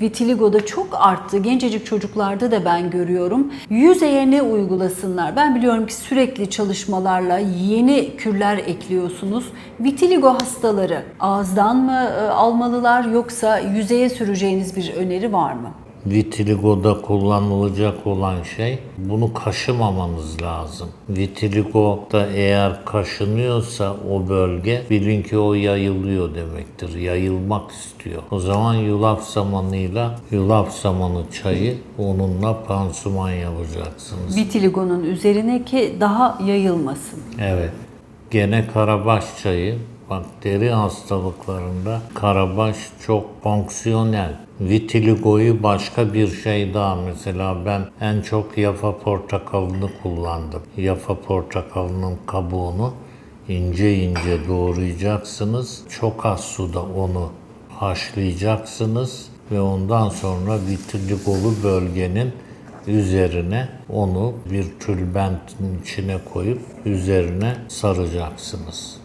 vitiligoda çok arttı. Gencecik çocuklarda da ben görüyorum. Yüzeye ne uygulasınlar? Ben biliyorum ki sürekli çalışmalarla yeni kürler ekliyorsunuz. Vitiligo hastaları ağızdan mı e, almalılar yoksa yüzeye süreceğiniz bir öneri var mı? Vitiligo'da kullanılacak olan şey bunu kaşımamanız lazım. Vitiligo'da eğer kaşınıyorsa o bölge bilin ki o yayılıyor demektir. Yayılmak istiyor. O zaman yulaf zamanıyla yulaf zamanı çayı onunla pansuman yapacaksınız. Vitiligo'nun üzerine ki daha yayılmasın. Evet. Gene karabaş çayı. Bak deri hastalıklarında karabaş çok fonksiyonel. Vitiligo'yu başka bir şey daha mesela ben en çok yafa portakalını kullandım. Yafa portakalının kabuğunu ince ince doğrayacaksınız. Çok az suda onu haşlayacaksınız ve ondan sonra vitiligolu bölgenin üzerine onu bir tülbentin içine koyup üzerine saracaksınız.